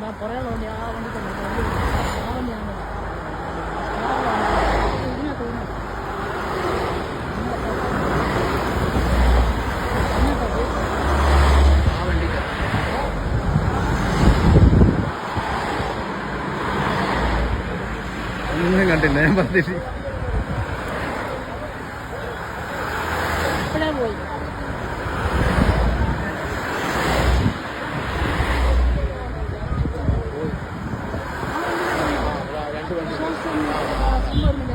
ഞാൻ പറയണോ ആ വണ്ടി ആ വണ്ടിയാണ് ഒന്നും കണ്ടില്ല ഞാൻ പറഞ്ഞില്ല? ஒரு